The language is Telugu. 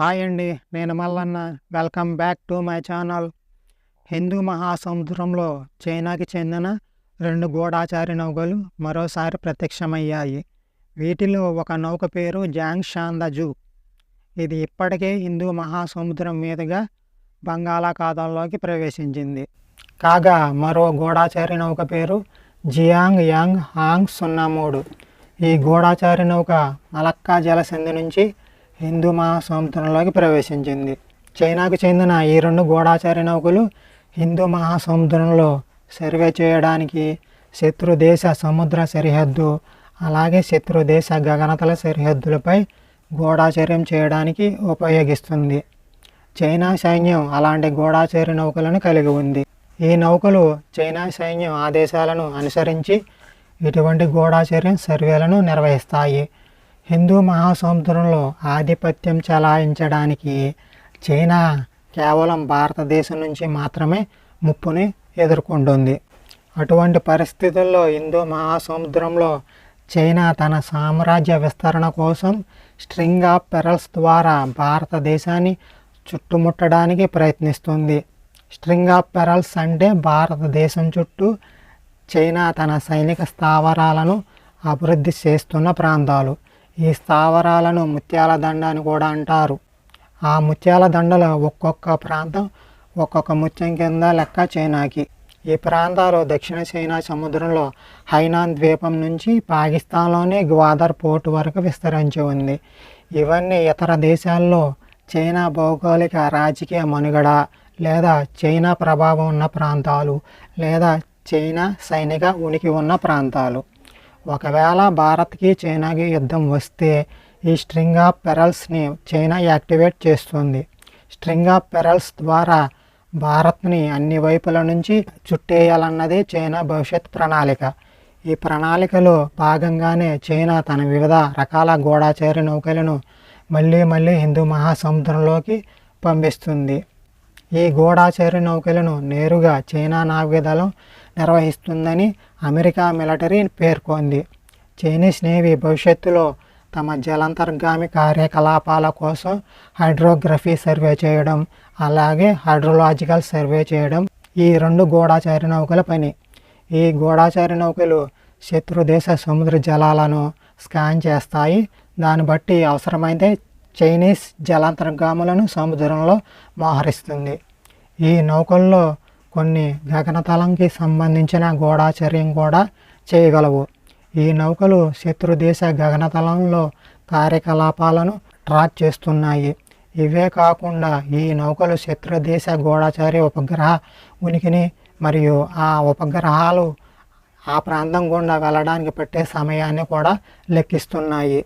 హాయ్ అండి నేను Mallanna. Welcome back to my channel Hindu మహాసముద్రంలో చైనాకి చెందిన రెండు గూఢాచారి నౌకలు మరోసారి ప్రత్యక్షమయ్యాయి. వీటిలో ఒక నౌక పేరు జాంగ్ షాందజు ఇది ఇప్పటికే హిందూ మహాసముద్రం మీదుగా బంగాళాఖాతంలోకి ప్రవేశించింది. కాగా మరో గూఢాచారి నౌక పేరు జియాంగ్ యాంగ్ హాంగ్ సున్నా మూడు ఈ గూఢాచారి నౌక మలక్కా జలసంధి నుంచి హిందూ మహాసముద్రంలోకి ప్రవేశించింది. చైనాకు చెందిన ఈ రెండు గూఢాచారి నౌకలు హిందూ మహాసముద్రంలో సర్వే చేయడానికి శత్రు దేశ సముద్ర సరిహద్దు అలాగే శత్రు దేశ గగనతల సరిహద్దులపై గూఢాచర్యం చేయడానికి ఉపయోగిస్తుంది. చైనా సైన్యం అలాంటి గూఢాచారి నౌకలను కలిగి ఉంది. ఈ నౌకలు చైనా సైన్యం ఆదేశాలను అనుసరించి ఇటువంటి గూఢాచర్యం సర్వేలను నిర్వహిస్తాయి. హిందూ మహాసముద్రంలో ఆధిపత్యం చెలాయించడానికి చైనా కేవలం భారతదేశం నుంచి మాత్రమే ముప్పుని ఎదుర్కొంటుంది. అటువంటి పరిస్థితుల్లో హిందూ మహాసముద్రంలో చైనా తన సామ్రాజ్య విస్తరణ కోసం స్ట్రింగ్ ఆఫ్ పెరల్స్ ద్వారా భారతదేశాన్ని చుట్టుముట్టడానికి ప్రయత్నిస్తుంది. స్ట్రింగ్ ఆఫ్ పెరల్స్ అంటే భారతదేశం చుట్టూ చైనా తన సైనిక స్థావరాలను అభివృద్ధి చేస్తున్న ప్రాంతాలు. ఈ స్థావరాలను ముత్యాల దండ అని కూడా అంటారు. ఆ ముత్యాల దండలో ఒక్కొక్క ప్రాంతం ఒక్కొక్క ముత్యం కింద లెక్క చైనాకి. ఈ ప్రాంతాలు దక్షిణ చైనా సముద్రంలో హైనాన్ ద్వీపం నుంచి పాకిస్తాన్లోని గ్వాదర్ పోర్ట్ వరకు విస్తరించి ఉంది. ఇవన్నీ ఇతర దేశాల్లో చైనా భౌగోళిక రాజకీయ మనుగడ లేదా చైనా ప్రభావం ఉన్న ప్రాంతాలు లేదా చైనా సైనిక ఉనికి ఉన్న ప్రాంతాలు. ఒకవేళ భారత్కి చైనాకి యుద్ధం వస్తే ఈ స్ట్రింగ్ ఆఫ్ పెరల్స్ని చైనా యాక్టివేట్ చేస్తుంది. స్ట్రింగ్ ఆఫ్ పెరల్స్ ద్వారా భారత్ని అన్ని వైపుల నుంచి చుట్టేయాలన్నది చైనా భవిష్యత్ ప్రణాళిక. ఈ ప్రణాళికలో భాగంగానే చైనా తన వివిధ రకాల గూఢాచారి నౌకలను మళ్ళీ మళ్ళీ హిందూ మహాసముద్రంలోకి పంపిస్తుంది. ఈ గూఢాచారి నౌకలను నేరుగా చైనా నావికదళం నిర్వహిస్తుందని అమెరికా మిలిటరీ పేర్కొంది. చైనీస్ నేవీ భవిష్యత్తులో తమ జలాంతర్గామి కార్యకలాపాల కోసం హైడ్రోగ్రఫీ సర్వే చేయడం అలాగే హైడ్రోలాజికల్ సర్వే చేయడం ఈ రెండు గూఢాచారి నౌకల పని. ఈ గూఢాచారి నౌకలు శత్రు దేశ సముద్ర జలాలను స్కాన్ చేస్తాయి. దాన్ని బట్టి అవసరమైతే చైనీస్ జలాంతర్గాములను సముద్రంలో మోహరిస్తుంది. ఈ నౌకల్లో కొన్ని గగనతలంకి సంబంధించిన గూఢాచర్యం కూడా చేయగలవు. ఈ నౌకలు శత్రు దేశ గగనతలంలో కార్యకలాపాలను ట్రాక్ చేస్తున్నాయి. ఇవే కాకుండా ఈ నౌకలు శత్రు దేశ ఉపగ్రహ ఉనికిని మరియు ఆ ఉపగ్రహాలు ఆ ప్రాంతం గుండా వెళ్ళడానికి పట్టే సమయాన్ని కూడా లెక్కిస్తున్నాయి.